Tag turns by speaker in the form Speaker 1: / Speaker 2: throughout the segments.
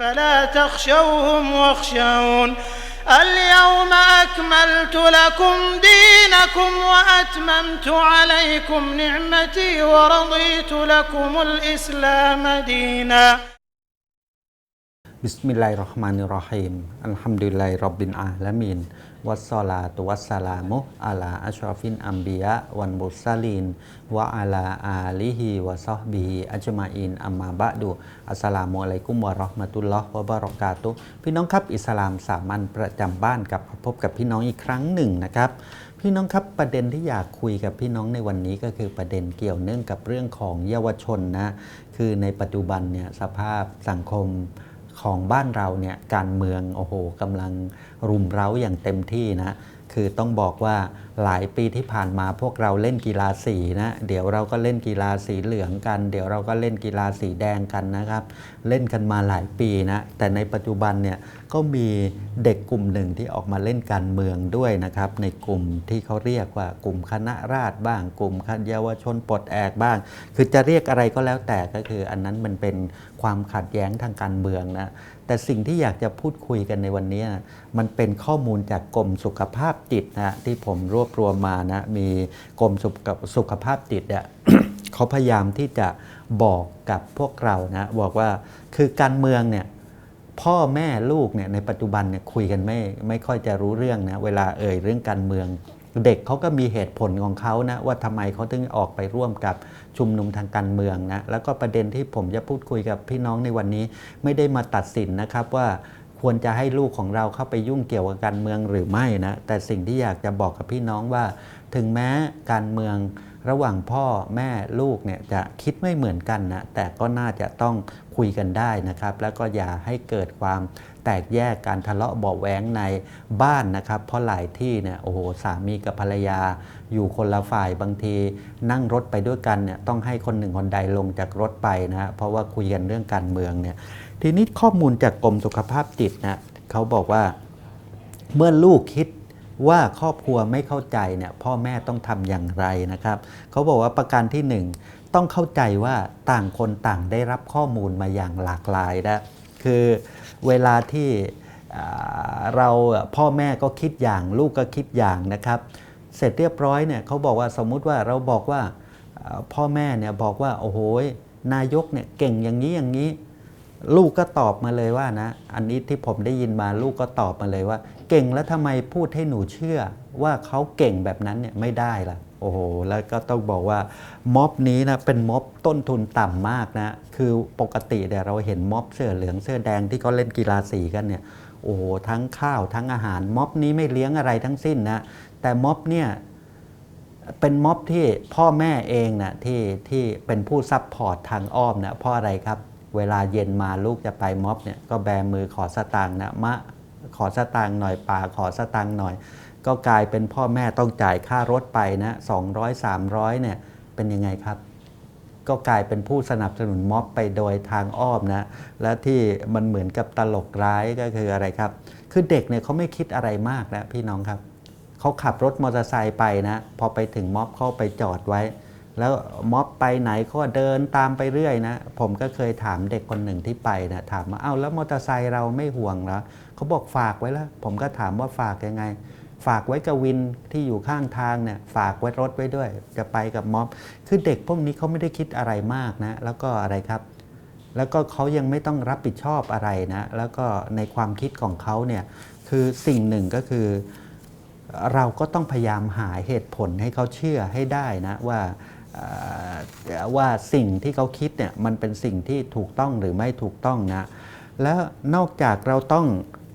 Speaker 1: فلا تخشوهم واخشون اليوم أكملت لكم دينكم وأتممت عليكم نعمتي ورضيت لكم الإسلام دينا.
Speaker 2: บิสมิลลาฮิรเราะห์มานิรเราะฮีมอัลฮัมดุลิลลาฮิร็อบบิลอาลามีนวัสสลาตุวัสสลามุอะลาอัชรอฟินอัมบิยะวันมุสลินวะอะลาอาลิฮิวะซอฮบิฮิอัจมาอินอัมมาบะดูอัสสลามุอะลัยกุมวะเราะห์มะตุลลอฮ์วะบะเราะกาตุพี่น้องครับ อิสลามสามัญประจำบ้านกับพบกับพี่น้องอีกครั้งหนึ่งนะครับพี่น้องครับประเด็นที่อยากคุยกับพี่น้องในวันนี้ก็คือประเด็นเกี่ยวเนื่องกับเรื่องของเยาวชนนะคือในปัจจุบันเนี่ยสภาพสังคม ของบ้านเราเนี่ยการเมืองโอ้โหกำลังรุมเร้าอย่างเต็มที่นะ คือต้องบอกว่าหลายปีที่ผ่านมาพวกเราเล่นกีฬาสีนะ เดี๋ยวเราก็เล่นกีฬาสีเหลืองกัน เดี๋ยวเราก็เล่นกีฬาสีแดงกันนะครับ เล่นกันมาหลายปีนะ แต่ในปัจจุบันเนี่ยก็มีเด็กกลุ่มหนึ่งที่ออกมาเล่นการเมืองด้วยนะครับ ในกลุ่มที่เขาเรียกว่ากลุ่มคณะราษฎรบ้าง กลุ่มเยาวชนปลดแอกบ้าง คือจะเรียกอะไรก็แล้วแต่ก็คือ อันนั้นมันเป็นความขัดแย้งทางการเมืองนะ แต่สิ่งที่อยากจะพูดคุยกันในวันนี้นะมันเป็นข้อมูลจากกรมสุขภาพจิตนะที่ผมรวบรวมมานะมีกรมสุขสุขภาพจิตเนี่ยเขาพยายามที่จะบอกกับพวกเรานะบอกว่าคือการเมืองเนี่ยพ่อแม่ลูกเนี่ยในปัจจุบันเนี่ยคุยกันไม่ไม่ค่อยจะรู้เรื่องนะเวลาเอ่ยเรื่องการเมือง เด็กเขาก็มีเหตุผลของเขานะว่าทำไมเขาถึงออกไปร่วมกับ ชุมนุมทางการเมืองนะแล้วก็ประเด็นที่ผมจะพูดคุยกับพี่น้องในวันนี้ ไม่ได้มาตัดสินนะครับว่าควรจะให้ลูกของเราเข้าไปยุ่งเกี่ยวกับการเมืองหรือไม่นะแต่สิ่งที่อยากจะบอกกับพี่น้องว่า ถึงแม้การเมืองระหว่างพ่อแม่ลูกเนี่ยจะคิดไม่เหมือนกันนะแต่ก็น่าจะต้องคุยกันได้นะครับ แล้วก็อย่าให้เกิดความ แตกแยกการทะเลาะเบาะแว้งในบ้านนะครับ เพราะหลายที่เนี่ยโอ้โหสามีกับภรรยา อยู่คนละฝ่ายบางที นั่งรถไปด้วยกันเนี่ยต้องให้คนหนึ่งคนใดลงจากรถไปนะเพราะว่าคุยกันเรื่องการเมืองเนี่ยทีนี้ข้อมูลจากกรมสุขภาพจิตนะเขาบอกว่าเมื่อลูกคิดว่าครอบครัวไม่เข้าใจเนี่ยพ่อแม่ต้องทำอย่างไรนะครับ เขาบอกว่าประการที่หนึ่งต้องเข้าใจว่าต่างคนต่างได้รับข้อมูลมาอย่างหลากหลายนะคือ เวลาที่เราพ่อแม่ก็คิดอย่าง ลูกก็คิดอย่างนะครับ เสร็จเรียบร้อยเนี่ยเขาบอกว่าสมมุติว่าเราบอกว่าพ่อแม่เนี่ยบอกว่าโอ้โหนายกเนี่ยเก่งอย่างนี้อย่างนี้ ลูกก็ตอบมาเลยว่านะ อันนี้ที่ผมได้ยินมาลูกก็ตอบมาเลยว่า เก่งแล้วทำไมพูดให้หนูเชื่อว่าเขาเก่งแบบนั้นเนี่ยไม่ได้ล่ะ โอ้โห แล้วก็ต้องบอกว่าม็อบนี้นะเป็นม็อบต้นทุนต่ำมากนะ คือปกติเนี่ยเราเห็นม็อบเสื้อเหลืองเสื้อแดงที่เขาเล่นกีฬาสีกันเนี่ย โอ้โห ทั้งข้าวทั้งอาหาร ม็อบนี้ไม่เลี้ยงอะไรทั้งสิ้นนะ แต่ม็อบเนี่ยเป็นม็อบที่พ่อแม่เองนะที่ที่เป็นผู้ซับพอร์ตทางอ้อมนะเพราะอะไรครับ เวลาเย็นมาลูกจะไปม็อบเนี่ยก็แบมือขอสตางค์นะมะขอสตางค์หน่อยป่าขอสตางค์หน่อย ก็กลายเป็นพ่อแม่ต้องจ่ายค่ารถไปนะ200 300เนี่ยเป็นยังไงครับ ก็กลายเป็นผู้สนับสนุนม็อบไปโดยทางอ้อมนะ และที่มันเหมือนกับตลกร้ายก็คืออะไรครับ คือเด็กเนี่ยเขาไม่คิดอะไรมากนะพี่น้องครับเขาขับรถมอเตอร์ไซค์ไปนะ พอไปถึงม็อบเขาไปจอดไว้ แล้วม็อบไปไหนเขาเดินตามไปเรื่อยนะ ผมก็เคยถามเด็กคนหนึ่งที่ไปนะถามว่าเอ้าแล้วมอเตอร์ไซค์เราไม่ห่วงเหรอเขาบอกฝากไว้แล้วผมก็ถามว่าฝากยังไง ฝากไว้กับวินที่อยู่ข้างทางเนี่ยฝากไว้รถไว้ด้วย จะไปกับม็อบ คือเด็กพวกนี้เขาไม่ได้คิดอะไรมากนะ แล้วก็อะไรครับ แล้วก็เขายังไม่ต้องรับผิดชอบอะไรนะ แล้วก็ในความคิดของเขาเนี่ยคือสิ่งหนึ่งก็คือ เราก็ต้องพยายามหาเหตุผลให้เขาเชื่อให้ได้นะว่าว่าสิ่งที่เขาคิดเนี่ยมันเป็นสิ่งที่ถูกต้องหรือไม่ถูกต้องนะ แล้วนอกจากเราต้อง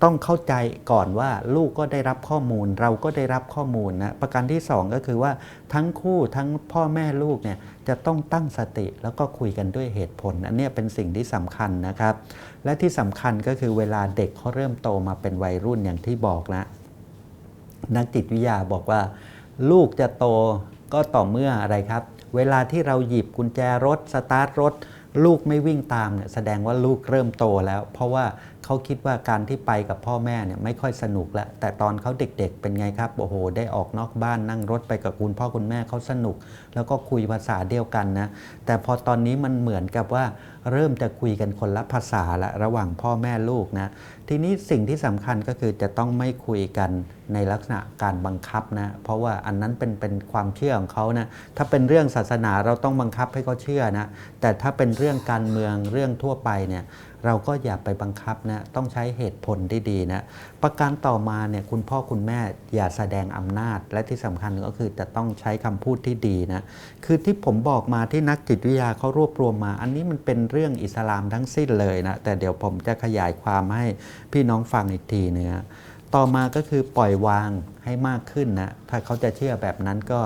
Speaker 2: ต้องเข้าใจก่อนว่าลูกก็ได้รับข้อมูล เราก็ได้รับข้อมูลนะประการที่ 2 ก็คือว่าทั้งคู่ทั้งพ่อแม่ลูกเนี่ยจะต้องตั้งสติแล้วก็คุยกันด้วยเหตุผล อันนี้เป็นสิ่งที่สำคัญนะครับ และที่สำคัญก็คือเวลาเด็กเขาเริ่มโตมาเป็นวัยรุ่นอย่างที่บอกนะนักจิตวิทยาบอกว่า ลูกจะโตก็ต่อเมื่ออะไรครับ เวลาที่เราหยิบกุญแจรถสตาร์ทรถ ลูกไม่วิ่งตามเนี่ยแสดงว่าลูกเริ่มโตแล้ว เพราะว่า เขาคิดว่าการที่ไปกับพ่อแม่เนี่ยไม่ค่อยสนุกแล้วแต่ตอนเขาเด็กๆเป็นไงครับโอ้โห ได้ออกนอกบ้านนั่งรถไปกับคุณพ่อคุณแม่เขาสนุก แล้วก็คุยภาษาเดียวกันนะแต่พอตอนนี้มันเหมือนกับว่า เริ่มจะคุยกันคนละภาษาละระหว่างพ่อแม่ลูกนะทีนี้สิ่งที่สำคัญก็คือจะต้องไม่คุยกันในลักษณะการบังคับนะเพราะว่าอันนั้นเป็นเป็นความเชื่อของเขานะถ้าเป็นเรื่องศาสนาเราต้องบังคับให้เขาเชื่อนะแต่ถ้าเป็นเรื่องการเมืองเรื่องทั่วไปเนี่ย เราก็อย่าไปบังคับนะต้องใช้เหตุผลที่ดีนะประการต่อมาเนี่ยคุณพ่อคุณแม่อย่าแสดงอำนาจ และที่สำคัญก็คือจะต้องใช้คำพูดที่ดีนะคือที่ผมบอกมาที่นักจิตวิทยาเขารวบรวมมา อันนี้มันเป็นเรื่องอิสลามทั้งสิ้นเลยนะแต่เดี๋ยวผมจะขยายความให้พี่น้องฟังอีกทีเนื้อต่อมาก็คือปล่อยวางให้มากขึ้นนะถ้าเขาจะเชื่อแบบนั้นก็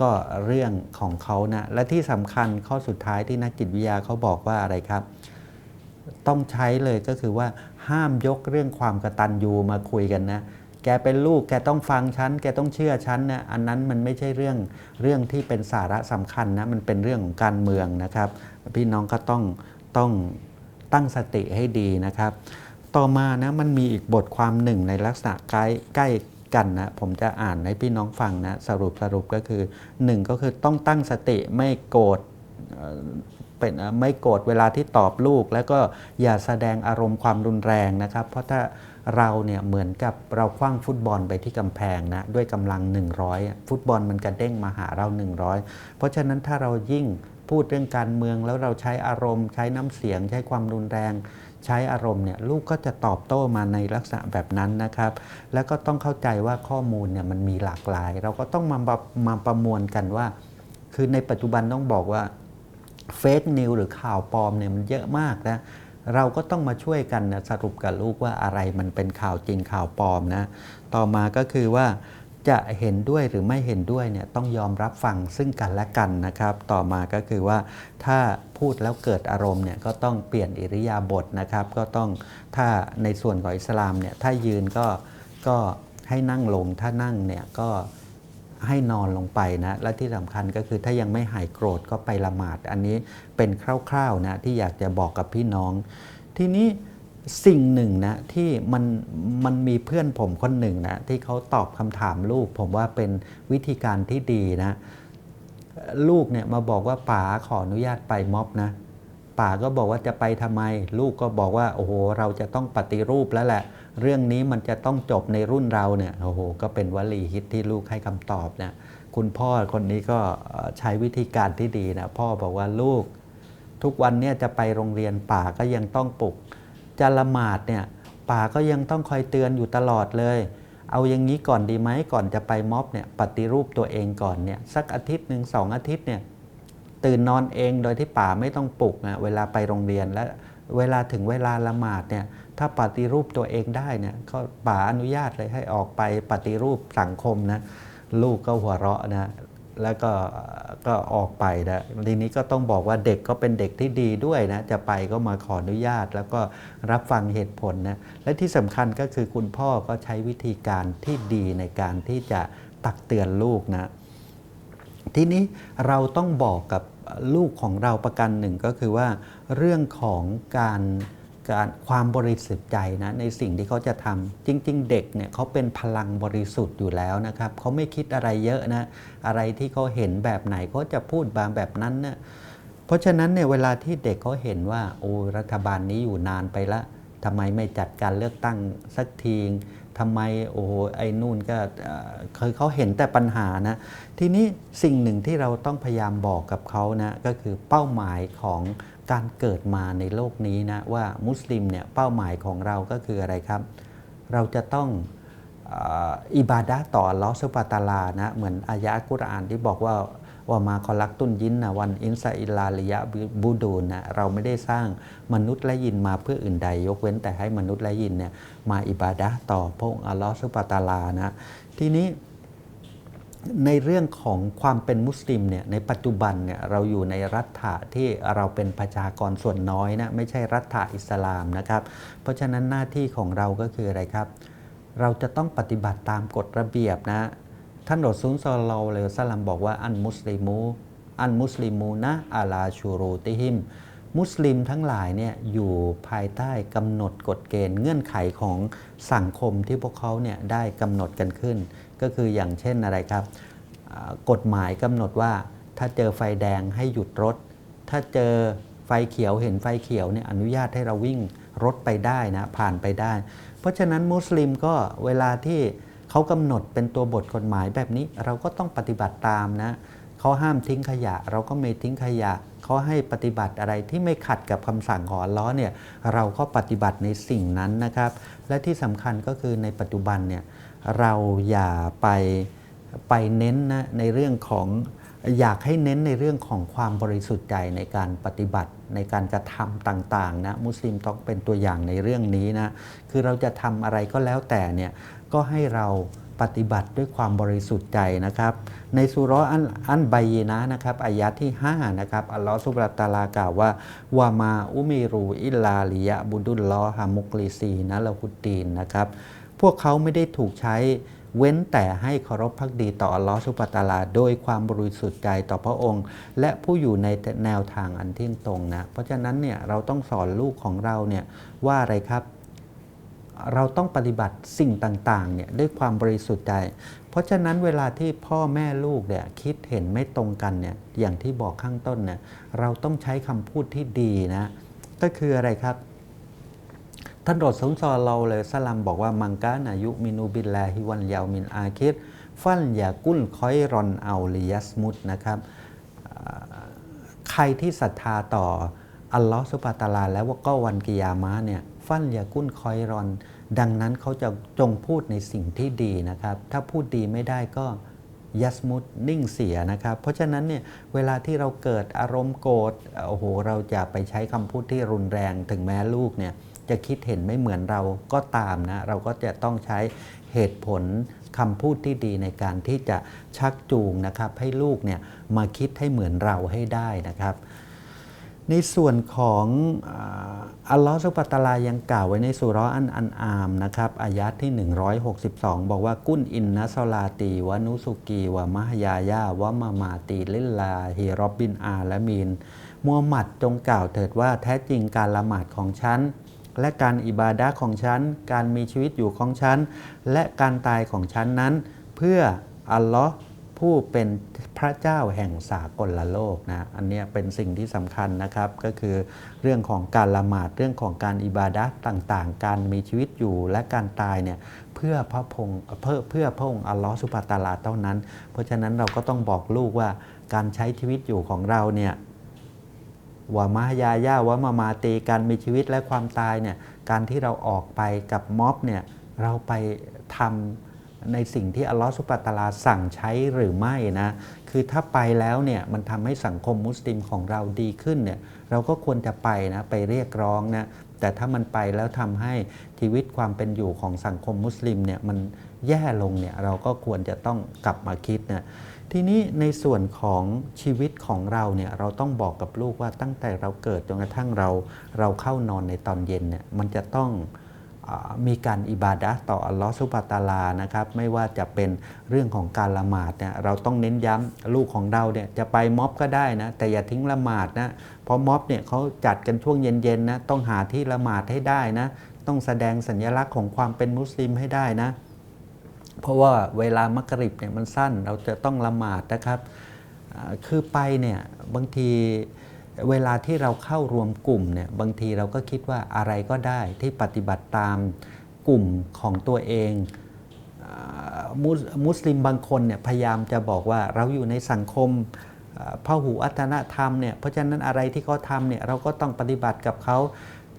Speaker 2: ก็เรื่องของเขานะและที่สำคัญข้อสุดท้ายที่นักจิตวิทยาเขาบอกว่าอะไรครับ ต้องใช้เลยก็คือว่าห้ามยกเรื่องความกระตัญญูมาคุยกันนะแกเป็นลูกแกต้องฟังฉันแกต้องเชื่อฉันนะอันนั้นมันไม่ใช่เรื่องเรื่องที่เป็นสาระสำคัญนะมันเป็นเรื่องของการเมืองนะครับ พี่น้องก็ต้องต้องตั้งสติให้ดีนะครับ ต่อมานะมันมีอีกบทความหนึ่งในลักษณะใกล้ใกล้กันนะผมจะอ่านให้พี่น้องฟังนะสรุปสรุปก็คือหนึ่งก็คือต้องตั้งสติไม่โกรธ เป็นไม่โกรธเวลาที่ตอบลูก แล้วก็อย่าแสดงอารมณ์ความรุนแรงนะครับ เพราะถ้าเราเนี่ยเหมือนกับเราคว้างฟุตบอลไปที่กำแพงนะด้วยกำลัง 100อะฟุตบอลมันกระเด้งมาหาเรา 100 เพราะฉะนั้นถ้าเรายิ่งพูดเรื่องการเมืองแล้วเราใช้อารมณ์ ใช้น้ำเสียง ใช้ความรุนแรง ใช้อารมณ์เนี่ยลูกก็จะตอบโต้มาในลักษณะแบบนั้นนะครับ แล้วก็ต้องเข้าใจว่าข้อมูลเนี่ยมันมีหลากหลาย เราก็ต้องมามาประมวลกันว่า คือในปัจจุบันต้องบอกว่า เฟกนิวหรือข่าวปลอมเนี่ยมันเยอะมากนะเราก็ต้องมาช่วยกันนะสรุปกับลูกว่าอะไรมันเป็นข่าวจริงข่าวปลอมนะต่อมาก็คือว่าจะเห็นด้วยหรือไม่เห็นด้วยเนี่ยต้องยอมรับฟังซึ่งกันและกันนะครับ ต่อมาก็คือว่าถ้าพูดแล้วเกิดอารมณ์เนี่ยก็ต้องเปลี่ยนอิริยาบถนะครับ ก็ต้องถ้าในส่วนของอิสลามเนี่ยถ้ายืนก็ก็ให้นั่งลงถ้านั่งเนี่ยก็ ให้นอนลงไปนะ และที่สำคัญก็คือถ้ายังไม่หายโกรธก็ไปละหมาด อันนี้เป็นคร่าวๆนะที่อยากจะบอกกับพี่น้อง ทีนี้สิ่งหนึ่งนะที่มันมันมีเพื่อนผมคนหนึ่งนะที่เขาตอบคำถามลูก ผมว่าเป็นวิธีการที่ดีนะ ลูกเนี่ยมาบอกว่าป๋าขออนุญาตไปม็อบนะป๋าก็บอกว่าจะไปทำไม ลูกก็บอกว่าโอ้โหเราจะต้องปฏิรูปแล้วแหละ เรื่องนี้มันจะต้องจบในรุ่นเราเนี่ยโอ้โหก็เป็นวลีฮิตที่ลูกให้คำตอบนะคุณพ่อคนนี้ก็ใช้วิธีการที่ดีนะพ่อบอกว่าลูก ทุกวันเนี่ยจะไปโรงเรียนป่าก็ยังต้องปลุกจะละหมาดเนี่ยป่าก็ยังต้องคอยเตือนอยู่ตลอดเลย เอาอย่างนี้ก่อนดีไหมก่อนจะไปม็อบเนี่ยปฏิรูปตัวเองก่อนเนี่ยสักอาทิตย์หนึ่งสองอาทิตย์เนี่ยตื่นนอนเองโดยที่ป่าไม่ต้องปลุกนะเวลาไปโรงเรียนและเวลาถึงเวลาละหมาดเนี่ย ถ้าปฏิรูปตัวเองได้เนี่ยก็ป่าอนุญาตเลยให้ออกไปปฏิรูปสังคมนะลูกก็หัวเราะนะแล้วก็ก็ออกไปนะทีนี้ก็ต้องบอกว่าเด็กก็เป็นเด็กที่ดีด้วยนะจะไปก็มาขออนุญาต แล้วก็รับฟังเหตุผลนะและที่สำคัญก็คือคุณพ่อก็ใช้วิธีการที่ดีในการที่จะตักเตือนลูกนะทีนี้เราต้องบอกกับลูกของเราประกันหนึ่งก็คือว่าเรื่องของการ การความบริสุทธิ์ใจนะในสิ่งที่เขาจะทำจริง ๆ เด็กเนี่ยเขาเป็นพลังบริสุทธิ์อยู่แล้วนะครับเขาไม่คิดอะไรเยอะนะอะไรที่เขาเห็นแบบไหนเขาจะพูดบางแบบนั้นนะเพราะฉะนั้นเนี่ยเวลาที่เด็กเขาเห็นว่าโอ้รัฐบาลนี้อยู่นานไปละทำไมไม่จัดการเลือกตั้งสักทีทำไมโอ้ไอ้นู่นก็เคือเขาเห็นแต่ปัญหานะ ทีนี้สิ่งหนึ่งที่เราต้องพยายามบอกกับเขานะก็คือเป้าหมายของ การเกิดมาในโลกนี้นะว่ามุสลิมเนี่ยเป้าหมายของเราก็คืออะไรครับ เราจะต้องอิบาดะต่อลอสุบฮาตาลานะเหมือนอายะกุรอานที่บอกว่าว่ามาคอลักตุนยินนะวันอินซาอิลาลิยะบูดูนนะเราไม่ได้สร้างมนุษย์และยินมาเพื่ออื่นใด ยกเว้นแต่ให้มนุษย์และยินเนี่ยมาอิบาดะต่อพระองค์อัลลอฮฺสุบฮาตาลานะทีนี้ ในเรื่องของความเป็นมุสลิมเนี่ยในปัจจุบันเนี่ยเราอยู่ในรัฐะที่เราเป็นประชากรส่วนน้อยนะไม่ใช่รัฐะอิสลามนะครับ เพราะฉะนั้นหน้าที่ของเราก็คืออะไรครับ เราจะต้องปฏิบัติตามกฎระเบียบนะท่านรอซูลซอลลัลลอฮุอะลัยฮิวซัลลัมบอกว่าอันมุสลิมูอันมุสลิมูนะอาลาชูรูติฮิมมุสลิมทั้งหลายเนี่ยอยู่ภายใต้กำหนดกฎเกณฑ์เงื่อนไขของสังคมที่พวกเขาเนี่ยได้กำหนดกันขึ้น ก็คืออย่างเช่นอะไรครับ กฎหมายกำหนดว่าถ้าเจอไฟแดงให้หยุดรถ ถ้าเจอไฟเขียวเห็นไฟเขียวเนี่ยอนุญาตให้เราวิ่งรถไปได้นะผ่านไปได้ เพราะฉะนั้นมุสลิมก็เวลาที่เขากำหนดเป็นตัวบทกฎหมายแบบนี้เราก็ต้องปฏิบัติตามนะเขาห้ามทิ้งขยะ เราก็ไม่ทิ้งขยะเขาให้ปฏิบัติอะไรที่ไม่ขัดกับคำสั่งของลเลอเนี่ยเราก็ปฏิบัติในสิ่งนั้นนะครับ และที่สำคัญก็คือในปัจจุบันเนี่ย เราอย่าไปไปเน้นนะในเรื่องของอยากให้เน้นในเรื่องของความบริสุทธิ์ใจในการปฏิบัติในการกระทำต่างๆนะมุสลิมต้องเป็นตัวอย่างในเรื่องนี้นะคือเราจะทำอะไรก็แล้วแต่เนี่ยก็ให้เราปฏิบัติด้วยความบริสุทธิ์ใจนะครับ ในสุรอันอันไบยนะนะครับอายะที่5นะครับอัลลอฮฺสุบรัตตาลากล่าวว่าวามาอุมิรูอิลลาลิยะบุดุลลอฮามุกลิซีนะละฮุดดีนนะครับ พวกเขาไม่ได้ถูกใช้เว้นแต่ให้เคารพพักดีต่ออัลลอฮฺสุบตาลา โดยความบริสุทธิ์ใจต่อพระองค์ และผู้อยู่ในแนวทางอันเที่ยงตรงนะ เพราะฉะนั้นเนี่ยเราต้องสอนลูกของเราเนี่ยว่าอะไรครับ เราต้องปฏิบัติสิ่งต่างๆเนี่ยด้วยความบริสุทธิ์ใจ เพราะฉะนั้นเวลาที่พ่อแม่ลูกเนี่ยคิดเห็นไม่ตรงกันเนี่ยอย่างที่บอกข้างต้นเนี่ยเราต้องใช้คำพูดที่ดีนะก็คืออะไรครับ ท่านรอสูลซอเราเลยสลัมบอกว่ามังกานายุมินูบิลลาฮิวันยาวมินอาคิดฟันอย่ากุลคอยรอนเอาลิยัสมุตนะครับใครที่ศรัทธาต่ออัลลอฮฺสุบะตาลา แล้วว่าก็วันกิยามะเนี่ยฟันอย่ากุลคอยรอน ดังนั้นเขาจะจงพูดในสิ่งที่ดีนะครับ ถ้าพูดดีไม่ได้ก็ยัสมุตนิ่งเสียนะครับ เพราะฉะนั้นเนี่ยเวลาที่เราเกิดอารมณ์โกรธโอ้โหเราจะไปใช้คำพูดที่รุนแรงถึงแม้ลูกเนี่ย จะคิดเห็นไม่เหมือนเราก็ตามนะ เราก็จะต้องใช้เหตุผลคำพูดที่ดีในการที่จะชักจูงนะครับให้ลูกเนี่ยมาคิดให้เหมือนเราให้ได้นะครับ ในส่วนของอัลลอฮฺสุบฮาตาลายังกล่าวไว้ในสุราะห์อันอันอามนะครับอายะที่ 162 บอกว่ากุ้นอินนะซอลาตีวะนุสุกีวะมะฮยายาวะมามาตีลิลลาฮิรอบบินอาละมีนมูฮัมหมัดจงกล่าวเถิดว่าแท้จริงการละหมาดของฉัน และการอิบาดะของฉัน การมีชีวิตอยู่ของฉัน และการตายของฉันนั้น เพื่ออัลลอฮ์ผู้เป็นพระเจ้าแห่งสากลโลกนะ อันนี้เป็นสิ่งที่สำคัญนะครับ ก็คือเรื่องของการละหมาด เรื่องของการอิบาดะต่างๆ การมีชีวิตอยู่และการตายเนี่ยเพื่อพระพงเพื่อเพื่อพระองค์อัลลอฮ์สุบะตาลาเท่านั้น เพราะฉะนั้นเราก็ต้องบอกลูกว่าการใช้ชีวิตอยู่ของเราเนี่ย วามายาย่าวามามาตีการมีชีวิตและความตายเนี่ยการที่เราออกไปกับม็อบเนี่ยเราไปทำในสิ่งที่อัลลอฮฺสุบะตาลาสั่งใช้หรือไม่นะ คือถ้าไปแล้วเนี่ยมันทำให้สังคมมุสลิมของเราดีขึ้นเนี่ยเราก็ควรจะไปนะไปเรียกร้องนะแต่ถ้ามันไปแล้วทำให้ชีวิตความเป็นอยู่ของสังคมมุสลิมเนี่ยมันแย่ลงเนี่ยเราก็ควรจะต้องกลับมาคิดนะ ทีนี้ในส่วนของชีวิตของเราเนี่ยเราต้องบอกกับลูกว่าตั้งแต่เราเกิดจนกระทั่งเราเราเข้านอนในตอนเย็นเนี่ยมันจะต้องมีการอิบาดะต่ออัลลอฮฺสุบะตาลานะครับไม่ว่าจะเป็นเรื่องของการละหมาดเนี่ยเราต้องเน้นย้ำลูกของเราเนี่ยจะไปม็อบก็ได้นะแต่อย่าทิ้งละหมาดนะเพราะม็อบเนี่ยเขาจัดกันช่วงเย็นๆนะต้องหาที่ละหมาดให้ได้นะต้องแสดงสัญลักษณ์ของความเป็นมุสลิมให้ได้นะ ราะว่าเวลามักริบเนี่ยมันสั้น เราจะต้องละหมาดนะครับ คือไปเนี่ยบางทีเวลาที่เราเข้ารวมกลุ่มเนี่ยบางทีเราก็คิดว่าอะไรก็ได้ที่ปฏิบัติตามกลุ่มของตัวเองมุสมุสลิมบางคนเนี่ยพยายามจะบอกว่าเราอยู่ในสังคมอ่าพหุอัตนธรรมเนี่ยเพราะฉะนั้นอะไรที่เขาทำเนี่ยเราก็ต้องปฏิบัติกับเขา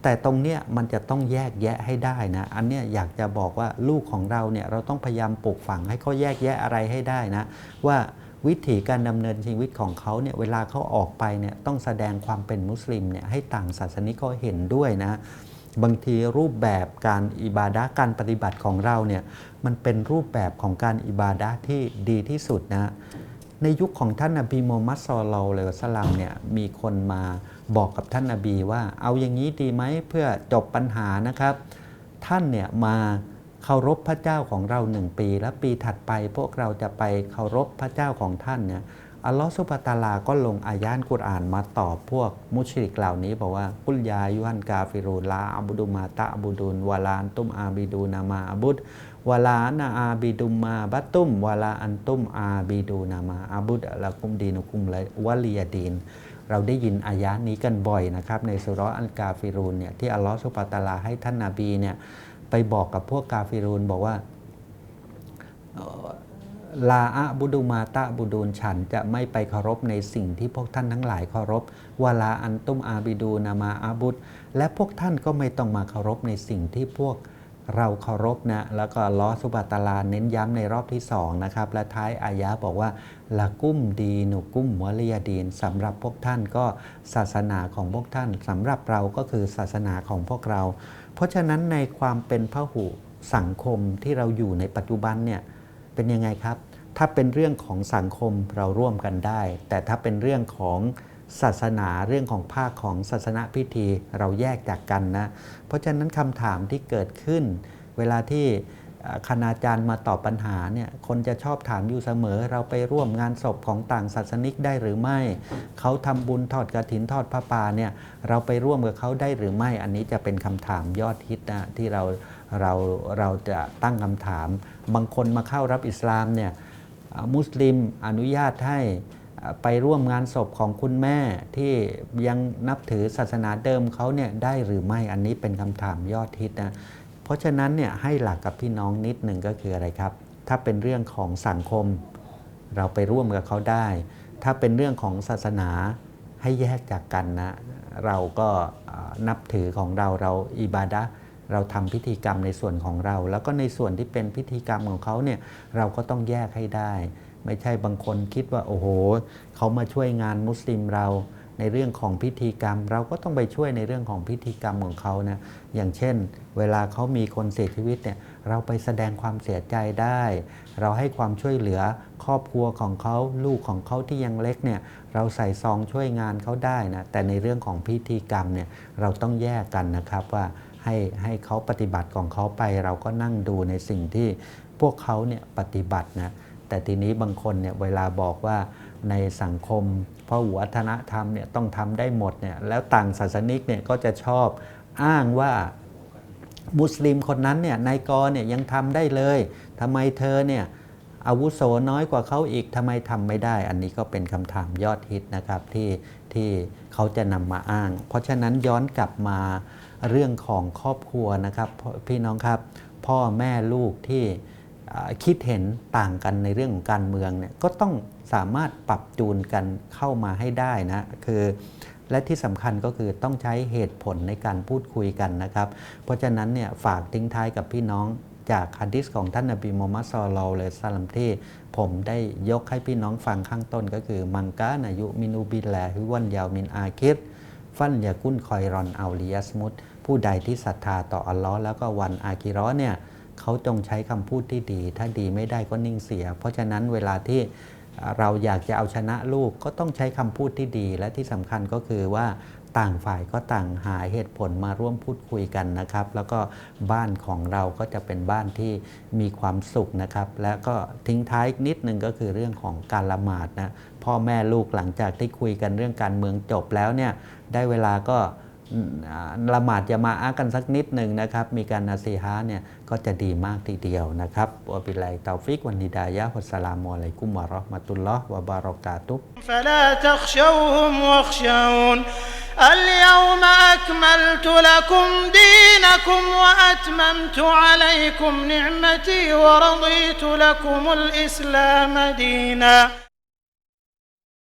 Speaker 2: แต่ตรงเนี้ยมันจะต้องแยกแยะให้ได้นะ อันเนี้ยอยากจะบอกว่าลูกของเราเนี่ยเราต้องพยายามปลูกฝังให้เขาแยกแยะอะไรให้ได้นะ ว่าวิถีการดำเนินชีวิตของเขาเนี่ยเวลาเขาออกไปเนี่ยต้องแสดงความเป็นมุสลิมเนี่ยให้ต่างศาสนิกเขาเห็นด้วยนะบางทีรูปแบบการอิบาดะการปฏิบัติของเราเนี่ยมันเป็นรูปแบบของการอิบาดะที่ดีที่สุดนะในยุคของท่านนบีมูฮัมมัดศ็อลลัลลอฮุอะลัยฮิวะซัลลัมเนี่ยมีคนมา บอกกับท่านนบีว่า เอาอย่างนี้ดีไหมเพื่อจบปัญหานะครับ ท่านเนี่ยมาเคารพพระเจ้าของเราหนึ่งปี และปีถัดไปพวกเราจะไปเคารพพระเจ้าของท่านเนี่ยอัลลอฮฺสุบตาลาก็ลงอายานกุรอานมาตอบพวกมุชริกเหล่านี้บอกว่ากุลยายุฮันกาฟิรูลาอับุดุมาตะอับุดุนวาลานตุมอาบิดูนามาอับุดวาลานาอาบิดุมมาบัตตุมวาลาอันตุมอาบิดูนามาอับุดละกุมดีนุกุมเลวลียดีน เราได้ยินอายะนี้กันบ่อยนะครับ ในสุรอัลกาฟิรูนเนี่ยที่อัลลอฮฺสุบฮาตาลาให้ท่านนาบีเนี่ยไปบอกกับพวกกาฟิรูนบอกว่าลาอะบุดุมาตะบุดูนฉันจะไม่ไปเคารพในสิ่งที่พวกท่านทั้งหลายเคารพวาลาอันตุมอาบิดูนามาอาบุดและพวกท่านก็ไม่ต้องมาเคารพในสิ่งที่พวก เราเคารพนะ แล้วก็ลอสุบาตลาเน้นย้ำในรอบที่สองนะครับ และท้ายอายะบอกว่าละกุ้มดีหนุกุ้มวลียดีนสำหรับพวกท่านก็ศาสนาของพวกท่านสำหรับเราก็คือศาสนาของพวกเรา เพราะฉะนั้นในความเป็นพหุสังคมที่เราอยู่ในปัจจุบันเนี่ยเป็นยังไงครับ ถ้าเป็นเรื่องของสังคมเราร่วมกันได้ แต่ถ้าเป็นเรื่องของ ศาสนาเรื่องของภาคของศาสนาพิธีเราแยกจากกันนะ เพราะฉะนั้นคำถามที่เกิดขึ้น เวลาที่คณาจารย์มาตอบปัญหาเนี่ยคนจะชอบถามอยู่เสมอ เราไปร่วมงานศพของต่างศาสนิกได้หรือไม่ เขาทำบุญทอดกระถินทอดพระป่าเนี่ยเราไปร่วมกับเขาได้หรือไม่ อันนี้จะเป็นคำถามยอดฮิตนะที่เราเราเราจะตั้งคำถาม บางคนมาเข้ารับอิสลามเนี่ยมุสลิมอนุญาตให้ ไปร่วมงานศพของคุณแม่ที่ยังนับถือศาสนาเดิมเขาเนี่ยได้หรือไม่อันนี้เป็นคำถามยอดฮิตนะเพราะฉะนั้นเนี่ยให้หลักกับพี่น้องนิดหนึ่งก็คืออะไรครับ ถ้าเป็นเรื่องของสังคม เราไปร่วมกับเขาได้ ถ้าเป็นเรื่องของศาสนาให้แยกจากกันนะเราก็นับถือของเราเราอิบาดะเราทำพิธีกรรมในส่วนของเรา แล้วก็ในส่วนที่เป็นพิธีกรรมของเขาเนี่ยเราก็ต้องแยกให้ได้ ไม่ใช่บางคนคิดว่า โอ้โห เขามาช่วยงานมุสลิมเราในเรื่องของพิธีกรรม เราก็ต้องไปช่วยในเรื่องของพิธีกรรมของเขานะอย่างเช่น เวลาเขามีคนเสียชีวิตเนี่ยเราไปแสดงความเสียใจได้ เราให้ความช่วยเหลือครอบครัวของเขาลูกของเขาที่ยังเล็กเนี่ยเราใส่ซองช่วยงานเขาได้นะแต่ในเรื่องของพิธีกรรมเนี่ยเราต้องแยกกันนะครับว่าให้ให้เขาปฏิบัติของเขาไป เราก็นั่งดูในสิ่งที่พวกเขาเนี่ยปฏิบัตินะ แต่ทีนี้บางคนเนี่ยเวลาบอกว่าในสังคมพราะวัฒนธรรมเนี่ยต้องทำได้หมดเนี่ยแล้วต่างศาสนิกเนี่ยก็จะชอบอ้างว่ามุสลิมคนนั้นเนี่ยนายกเนี่ยยังทำได้เลยทำไมเธอเนี่ยอาวุโสน้อยกว่าเขาอีกทำไมทำไม่ได้ อันนี้ก็เป็นคำถามยอดฮิตนะครับที่ที่เขาจะนำมาอ้าง เพราะฉะนั้นย้อนกลับมาเรื่องของครอบครัวนะครับ พี่น้องครับ พ่อแม่ลูกที่ คิดเห็นต่างกันในเรื่องของการเมืองเนี่ยก็ต้องสามารถปรับจูนกันเข้ามาให้ได้นะคือและที่สำคัญก็คือต้องใช้เหตุผลในการพูดคุยกันนะครับ เพราะฉะนั้นเนี่ยฝากทิ้งท้ายกับพี่น้องจากฮะดิษของท่านนบีมูฮัมมัดซอลลัลเลยสลัมที่ผมได้ยกให้พี่น้องฟังข้างต้นก็คือมังกานายุมินูบิลแลฮิวันยาวมินอาคิรฟันยากุนคอยรอนอัลลียสมุตผู้ใดที่ศรัทธาต่ออัลลอฮ์แล้วก็วันอากิร้อเนี่ย เขาจงใช้คำพูดที่ดี ถ้าดีไม่ได้ก็นิ่งเสีย เพราะฉะนั้นเวลาที่เราอยากจะเอาชนะลูกก็ต้องใช้คำพูดที่ดี และที่สำคัญก็คือว่าต่างฝ่ายก็ต่างหาเหตุผลมาร่วมพูดคุยกันนะครับ แล้วก็บ้านของเราก็จะเป็นบ้านที่มีความสุขนะครับ และก็ทิ้งท้ายนิดนึงก็คือเรื่องของการละหมาดนะพ่อแม่ลูกหลังจากที่คุยกันเรื่องการเมืองจบแล้วเนี่ยได้เวลาก็ ละหมาดจะมาอากันสักนิดหนึ่งนะครับ มีการนาซีฮาเนี่ยก็จะดีมากทีเดียวนะครับวะบิไลตาฟิกวันนิดายะฮุสสลามุอะลัยกุมวะราะห์มะตุลลอฮ์วะบารอกาตุ
Speaker 1: فلا تخشوهم واخشون اليوم أكملت لكم دينكم وأتممت عليكم نعمتي ورضيت لكم الإسلام دينا